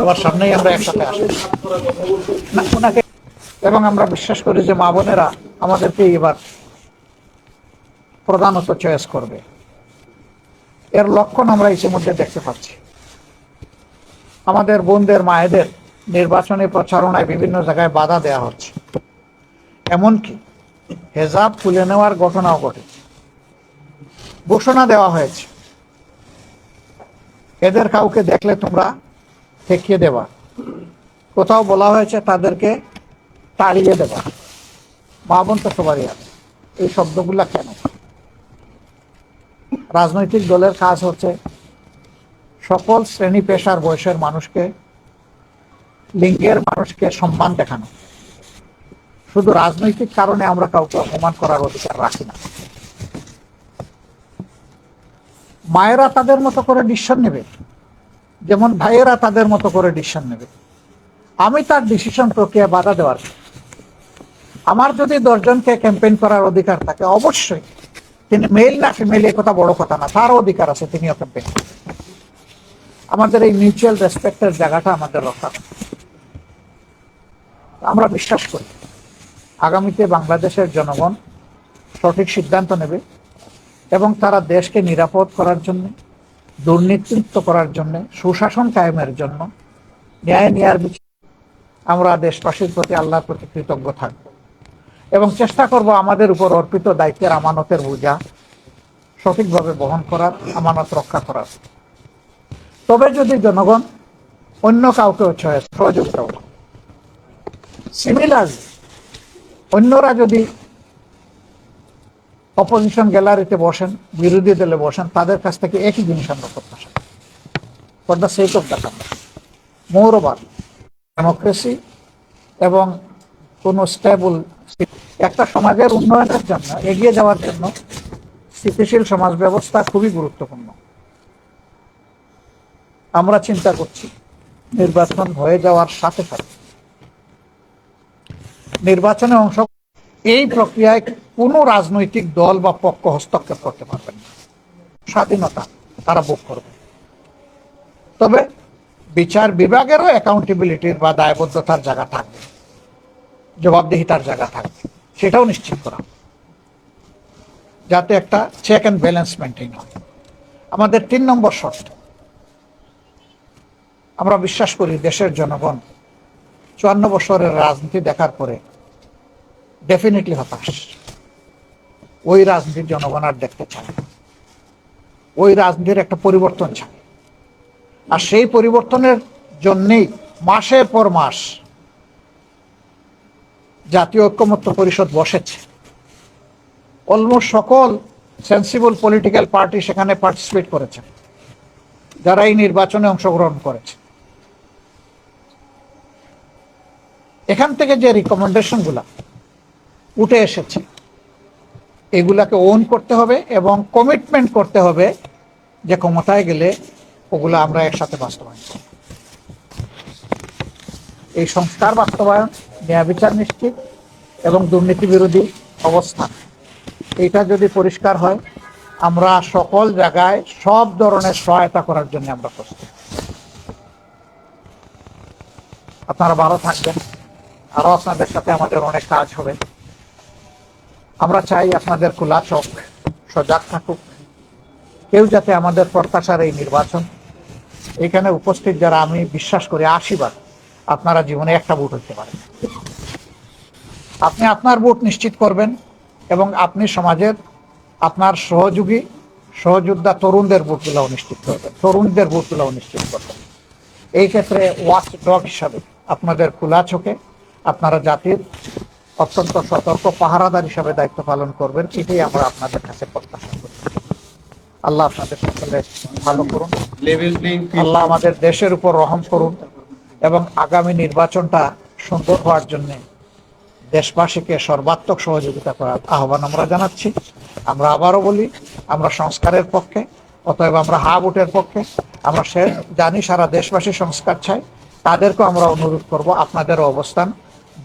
সবার সামনেই আমরা একসাথে আসি ওনাকে এবং আমরা বিশ্বাস করি যে মা বোনেরা আমাদেরকে এবার প্রধানত চয়েস করবে। এর লক্ষণ আমরা ইতিমধ্যে দেখতে পাচ্ছি। আমাদের বোনদের, মায়েদের নির্বাচনী প্রচারণায় বিভিন্ন জায়গায় বাধা দেওয়া হচ্ছে। এমনকি হেজাব খুলে নেওয়ার ঘটনাও ঘটেছে। ঘোষণা দেওয়া হয়েছে। এদের কাউকে দেখলে তোমরা ঠেকিয়ে দেবা কোথাও বলা হয়েছে তাদেরকে তাড়িয়ে দেবা মা বোন তো সবারই আছে। এই শব্দগুলা কেন? রাজনৈতিক দলের কাজ হচ্ছে সকল শ্রেণি পেশার বয়সের মানুষকে, লিঙ্গের মানুষকে সম্মান দেখানো। শুধু রাজনৈতিক কারণে আমরা কাউকে অপমান করার অধিকার রাখি না। মায়েরা তাদের মতো করে ডিসিশন নেবে। যেমন ভাইয়েরা তাদের মতো করে ডিসিশন নেবে। আমি তার ডিসিশন প্রক্রিয়া বাধা দেওয়ার আমার যদি দশজনকে ক্যাম্পেইন করার অধিকার থাকে, অবশ্যই। তিনি মেল না ফিমেল এ কথা বড় কথা না, তারও অধিকার আছে, তিনিও ক্যাম্পেইন আমাদের এই মিউচুয়াল রেসপেক্টের জায়গাটা আমাদের রক্ষা আমরা বিশ্বাস করি, আগামীতে বাংলাদেশের জনগণ সঠিক সিদ্ধান্ত নেবে এবং তারা দেশকে নিরাপদ করার জন্য দুর্নীতিমুক্ত করার জন্য, সুশাসন কায়েমের জন্য ন্যায় নেয়ার বিচার আমরা দেশবাসীর প্রতি আল্লাহর প্রতি কৃতজ্ঞ থাকব। এবং চেষ্টা করব আমাদের উপর অর্পিত দায়িত্বের আমানতের বোঝা সঠিকভাবে বহন করার, আমানত রক্ষা করার। তবে যদি জনগণ অন্য কাউকে সহযোগিতা সিমিলার অন্যরা যদি অপোজিশন গ্যালারিতে বসেন, বিরোধী দলে বসেন, তাদের কাছ থেকে একই জিনিস আমরা প্রত্যাশা for the sake of the country democracy এবং কোনো স্টেবল একটা সমাজের উন্নয়নের জন্য, এগিয়ে যাওয়ার জন্য স্থিতিশীল সমাজ ব্যবস্থা খুবই গুরুত্বপূর্ণ। আমরা চিন্তা করছি নির্বাচন হয়ে যাওয়ার সাথে সাথে। নির্বাচনে অংশ এই প্রক্রিয়ায় কোনো রাজনৈতিক দল বা পক্ষ হস্তক্ষেপ করতে পারবেন না। স্বাধীনতা তারা ভোগ করবে। তবে বিচার বিভাগেরও অ্যাকাউন্টেবিলিটির বা দায়বদ্ধতার জায়গা থাকবে। জবাবদিহিতার জায়গা থাকবে। সেটাও নিশ্চিত করা যাতে একটা চেক অ্যান্ড ব্যালেন্স মেনটেন হয়। আমাদের তিন নম্বর শর্ত। আমরা বিশ্বাস করি দেশের জনগণ চুয়ান্ন বছরের রাজনীতি দেখার পরে ডেফিনেটলি হতাশ। ওই রাজনীতির জনগণ আর দেখতে চায় ওই রাজনীতির একটা পরিবর্তন চায়। আর সেই পরিবর্তনের জন্যেই মাসের পর মাস জাতীয় ঐক্যমত্য পরিষদ বসেছে। অলমোস্ট সকল সেন্সিবল পলিটিক্যাল পার্টি সেখানে পার্টিসিপেট করেছে। যারা এই নির্বাচনে অংশগ্রহণ করেছে। এখান থেকে যে রিকমেন্ডেশনগুলা উঠে এসেছে। এগুলাকে ওন করতে হবে এবং কমিটমেন্ট করতে হবে যে ক্ষমতায় গেলে ওগুলো আমরা একসাথে বাস্তবায়ন এই সংস্কার বাস্তবায়ন, ন্যায় বিচার নিশ্চিত এবং দুর্নীতি বিরোধী অবস্থান এটা যদি পরিষ্কার হয়, আমরা সকল জায়গায় সব ধরনের সহায়তা করার জন্য আমরা প্রস্তুত। আপনারা ভালো থাকবেন। আরও আপনাদের সাথে আমাদের অনেক কাজ হবে। আমরা চাই আপনাদের খোলা চোখ সজাগ থাকুক। কেউ যাতে আমাদের প্রত্যাশার এই নির্বাচন, এখানে উপস্থিত যারা, আমি বিশ্বাস করি আশীর্বাদ, আপনারা জীবনে একটা ভোট হতে পারেন। আপনি আপনার ভোট নিশ্চিত করবেন এবং আপনি সমাজের আপনার সহযোগী, সহযোদ্ধা তরুণদের ভোটগুলোও নিশ্চিত করবেন, তরুণদের ভোটগুলোও নিশ্চিত করবেন। এই ক্ষেত্রে ওয়াচ ডগ হিসাবে আপনাদের খোলা চোখে আপনারা জাতির অত্যন্ত সতর্ক পাহারাদার হিসাবে দায়িত্ব পালন করবেন। এটাই আমরা আপনাদের কাছে প্রত্যাশা করি। আল্লাহ আপনাদের সকলে ভালো করুন। আল্লাহ আমাদের দেশের উপর রহম করুন এবং আগামী নির্বাচনটা সুন্দর হওয়ার জন্য দেশবাসীকে সর্বাত্মক সহযোগিতা করার আহ্বান আমরা জানাচ্ছি। আমরা আবারও বলি আমরা সংস্কারের পক্ষে অতএব আমরা হা ভোটের পক্ষে। আমরা সে জানি সারা দেশবাসী সংস্কার চাই তাদেরকেও আমরা অনুরোধ করব আপনাদের অবস্থান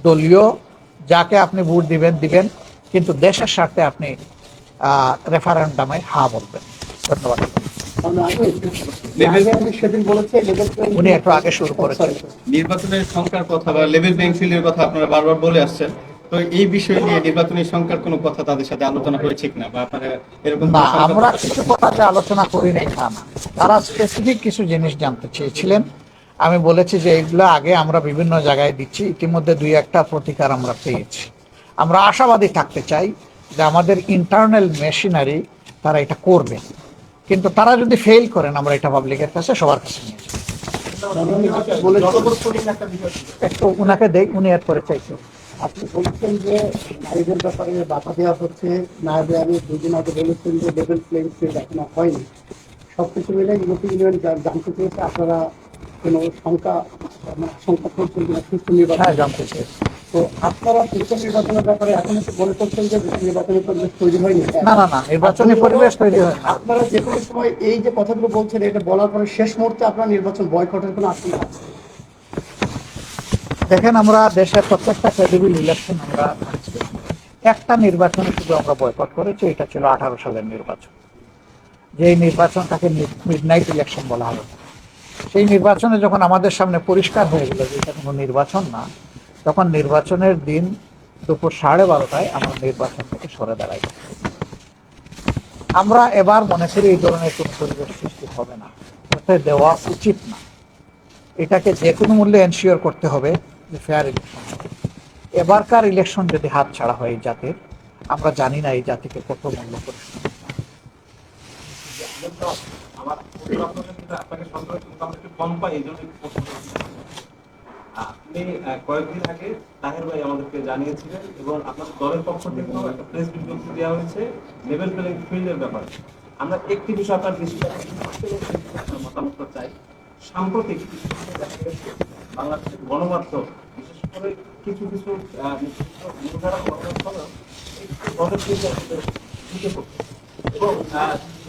দলীয় যাকে আপনি ভোট দিবেন দিবেন কিন্তু দেশের স্বার্থে আপনি রেফারেন্ডামে হা বলবেন। ধন্যবাদ। আমি সেদিন বলেছে লেভেল উনি একটু আগে শুরু করেছেন। নির্বাচনের সংখ্যার কথা বা লেভেল প্লেইং ফিল্ডের কথা আপনারা বারবার বলে আসছেন। তো এই বিষয় নিয়ে নির্বাচনী সংখ্যার কোনো কথা তাদের সাথে আলোচনা হয়েছে কিনা বা আপনারা এরকম না আমরা কিছু কথা আলোচনা করি নাই না। তারা স্পেসিফিক কিছু জিনিস জানতে চেয়েছিলেন। আমি বলেছি যে এগুলো আগে আমরা বিভিন্ন জায়গায় দিচ্ছি। ইতিমধ্যে দুই একটা প্রতিকার আমরা পেয়েছি। আমরা আশাবাদী থাকতে চাই যে আমাদের ইন্টারনাল মেশিনারি তারা এটা করবে। কিন্তু তারা যদি ফেল করেন, আমরা এটা পাবলিকের কাছে সবার কাছে নিয়ে। একটু উনাকে দেই, উনি এরপরে চাইছেন আপনি বলছেন যে নারীদের ব্যাপারে বাধা দেওয়া হচ্ছে। না আমি দুদিন আগে বলেছেন যে লেভেল প্লেইং ফিল্ড এখনও হয়নি। সবকিছু মিলে ইউরোপীয় ইউনিয়ন জানতে চেয়েছে আপনারা কোনো মানে শঙ্কা করছেন কিনা সুস্থ হ্যাঁ নির্বাচন তো আপনারা সুস্থ নির্বাচনের ব্যাপারে এখন একটু বলে করছেন যে নির্বাচনের পরিবেশ তৈরি হয়নি। না না না নির্বাচনী পরিবেশ তৈরি হয় আপনারা যে কোনো সময় এই যে কথাগুলো বলছেন এটা বলার পরে শেষ মুহূর্তে আপনারা নির্বাচন বয়কটের কোনো আশঙ্কা আছে দেখেন আমরা দেশের প্রত্যেকটা ক্রেডিবল ইলেকশন আমরা একটা নির্বাচন শুধু আমরা বয়কট করেছি এটা ছিল আঠারো সালের নির্বাচন। যে নির্বাচনটাকে মিড নাইট ইলেকশন বলা হলো। সেই নির্বাচনে যখন আমাদের সামনে পরিষ্কার হয়ে গেল যে এটা কোনো নির্বাচন না, তখন নির্বাচনের দিন দুপুর সাড়ে বারোটায় আমরা নির্বাচন থেকে সরে দাঁড়াই। আমরা এবার মনে করি এই ধরনের কোনো পরিবেশ সৃষ্টি হবে না হতে দেওয়া উচিত না। এটাকে যে কোনো মূল্যে এনশিওর করতে হবে যে ফেয়ার ইলেকশন এবারকার ইলেকশন যদি হাত ছাড়া হয় এই জাতির, আমরা জানি না এই জাতিকে কত মূল্য পরিশোধ আপনি কয়েকদিন আগে আমাদেরকে জানিয়েছিলেন এবং আপনাদের দলের পক্ষ থেকেও দেওয়া হয়েছে লেভেল প্লেইং ফিল্ডের ব্যাপারে। আমরা একটি বিষয় আপনার দৃষ্টি মতামত চাই। সাম্প্রতিক বাংলাদেশের গণমাধ্যম, বিশেষ করে কিছু কিছু মূলধারা। এবং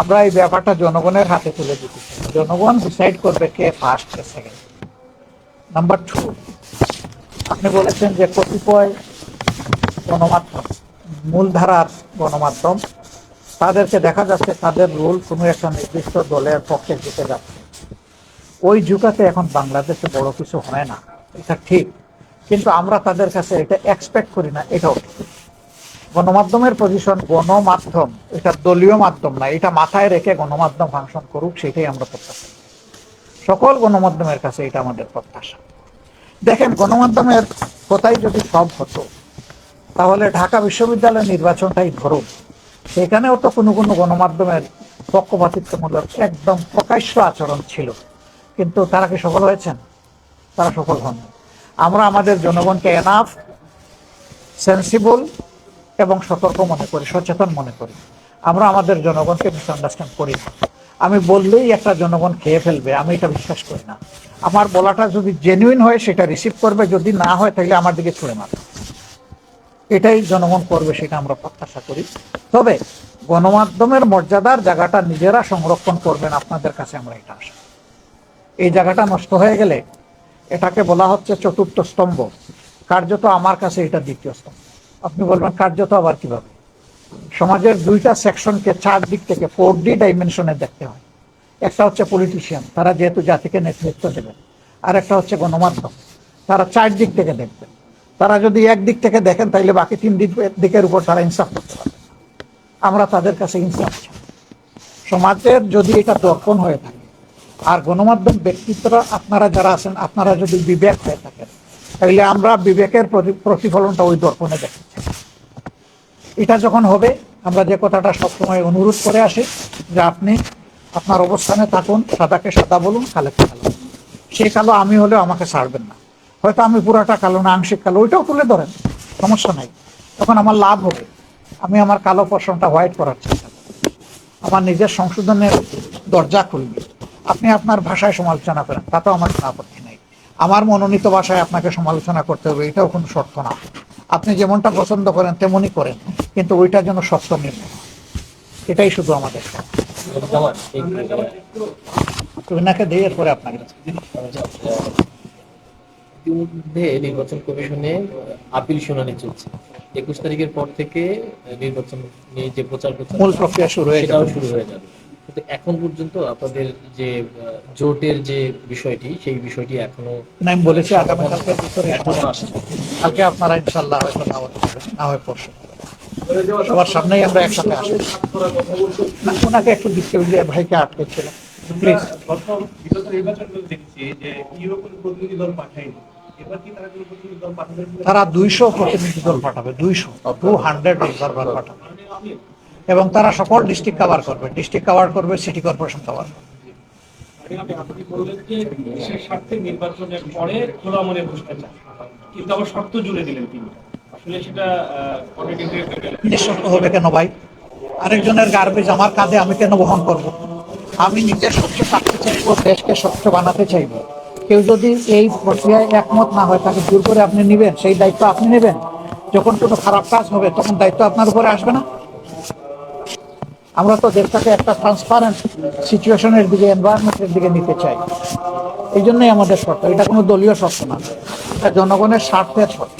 আমরা এই ব্যাপারটা জনগণের হাতে তুলে দিতে চাই। জনগণ ডিসাইড করবে কে ফার্স্ট কে সেকেন্ড নাম্বার টু আপনি বলেছেন যে কতিপয় গণমাধ্যম, মূলধারার গণমাধ্যম, তাদেরকে দেখা যাচ্ছে তাদের রোল কোনো একটা নির্দিষ্ট দলের পক্ষে জিতে যাচ্ছে ওই যুগাতে এখন বাংলাদেশে বড় কিছু হয় না এটা ঠিক কিন্তু আমরা তাদের কাছে এটা এক্সপেক্ট করি না, এটাও ঠিক। গণমাধ্যমের পজিশন গণমাধ্যম, এটা দলীয় মাধ্যম না, এটা মাথায় রেখে গণমাধ্যম ফাংশন করুক, সেটাই আমরা প্রত্যাশা। সকল গণমাধ্যমের কাছে এটা আমাদের প্রত্যাশা। দেখেন, গণমাধ্যমের কথাই যদি সব হতো, তাহলে ঢাকা বিশ্ববিদ্যালয় নির্বাচনটাই ধরুন। সেখানেও তো কোনো কোনো গণমাধ্যমের পক্ষপাতিত্বমূলক একদম প্রকাশ্য আচরণ ছিল। কিন্তু তারা কি সফল হয়েছেন? তারা সফল হন আমরা আমাদের জনগণকে এনাফ সেন্সিবল এবং সতর্ক মনে করি, সচেতন মনে করি। আমরা আমাদের জনগণকে মিসআন্ডারস্ট্যান্ড করি না। আমি বললেই একটা জনগণ খেয়ে ফেলবে, আমি এটা বিশ্বাস করি না। আমার বলাটা যদি জেনুইন হয়, সেটা রিসিভ করবে, যদি না হয়, তাহলে আমার দিকে ছুঁড়ে মারবে। এটাই জনগণ করবে, সেটা আমরা প্রত্যাশা করি। তবে গণমাধ্যমের মর্যাদার জায়গাটা নিজেরা সংরক্ষণ করবেন, আপনাদের কাছে আমরা এটা আশা এই জায়গাটা নষ্ট হয়ে গেলে এটাকে বলা হচ্ছে চতুর্থ স্তম্ভ। কার্যত আমার কাছে এটা দ্বিতীয় স্তম্ভ। আপনি বলবেন কার্যত আবার কীভাবে? সমাজের দুইটা সেকশনকে চার দিক থেকে ফোর ডি ডাইমেনশনে দেখতে হয়। একটা হচ্ছে পলিটিশিয়ান তারা যেহেতু জাতিকে নেতৃত্ব দেবেন। আর একটা হচ্ছে গণমাধ্যম, তারা চার দিক থেকে দেখবেন। তারা যদি এক দিক থেকে দেখেন তাহলে বাকি তিন দিক দিকের উপর তারা ইনসাফ করতে পারবে। আমরা তাদের কাছে ইনসাফ চাই। সমাজের যদি এটা দর্পণ হয়ে থাকে, আর গণমাধ্যম ব্যক্তিত্বরা, আপনারা যারা আছেন, আপনারা যদি বিবেক হয়ে থাকেন তাহলে আমরা বিবেকের প্রতিফলনটা ওই দর্পণে চাই। এটা যখন হবে, আমরা যে কথাটা সবসময় অনুরোধ করে আসি যে আপনি আপনার অবস্থানে থাকুন, সাদাকে সাদা বলুন কালো বলুন। সেই কালো আমি হলেও আমাকে ছাড়বেন না। হয়তো আমি পুরাটা কালো না, আংশিক কালো, ওইটাও তুলে ধরেন, সমস্যা নাই। তখন আমার লাভ হবে। আমি আমার কালো পশনটা হোয়াইট করার চেষ্টা করব। আমার নিজের সংশোধনের দরজা খুলবে। আপনি আপনার ভাষায় সমালোচনা করেন তাতেও আমার কোনো আপত্তি নেই। আমার মনোনীত ভাষায় আপনাকে সমালোচনা করতে হবে, এটাও কোনো শর্ত না। আপনি যেমনটা পছন্দ করেন তেমনই করেন। কিন্তু ওইটার জন্য শর্ত নেই এটাই শুধু আমাদের এই দিয়ে এরপরে আপনাকে ইতিমধ্যে নির্বাচন কমিশনে আপিল শুনানি চলছে। একুশ তারিখের পর থেকে নির্বাচন নিয়ে যে প্রচার প্রচার মূল প্রক্রিয়া শুরু হয়ে যাবে। শুরু হয়ে যাবে। কিন্তু এখন পর্যন্ত আপনাদের যে জোটের যে বিষয়টি সেই বিষয়টি এখনও না, আমি বলেছি আগামীকালকে ভিতরে এখনও আসছে কালকে আপনারা ইনশাল্লাহ হয়তো না হয় পরশু। সবার সামনেই আমরা একসাথে না, ওনাকে একটু দিচ্ছে ভাইকে আটকে প্লিজ বিগত নির্বাচনগুলো দেখছি যে তারা কোনো প্রতিনিধি দল পাঠাবে? তারা দুইশো প্রতিনিধি দল পাঠাবে দুইশো। টু হান্ড্রেড অবজারভার পাঠাবে। এবং তারা সকল ডিস্ট্রিক্ট কভার করবে। ডিস্ট্রিক্ট কভার করবে সিটি কর্পোরেশন কভার আপনি আপনি বললেন যে দেশের স্বার্থে নির্বাচনের পরে খোলা মনে বসতে চান কিন্তু আবার শর্ত জুড়ে দিলেন তিনি। আসলে সেটা নিঃশর্ত হবে কেন ভাই? আরেকজনের গার্বেজ আমার কাঁধে আমি কেন বহন করব? আমি নিজে স্বচ্ছ থাকতে চাইব দেশকে স্বচ্ছ বানাতে চাইব। কেউ যদি এই প্রক্রিয়ায় একমত না হয় তাকে দূর করে আপনি নেবেন সেই দায়িত্ব আপনি নেবেন। যখন কোনো খারাপ কাজ হবে তখন দায়িত্ব আপনার উপরে আসবে না। আমরা তো দেশটাকে একটা ট্রান্সপারেন্ট সিচুয়েশনের দিকে এনভায়রনমেন্টের দিকে নিতে চাই। এই জন্যই আমাদের শর্ত এটা কোনো দলীয় শর্ত না, এটা জনগণের স্বার্থের শর্ত।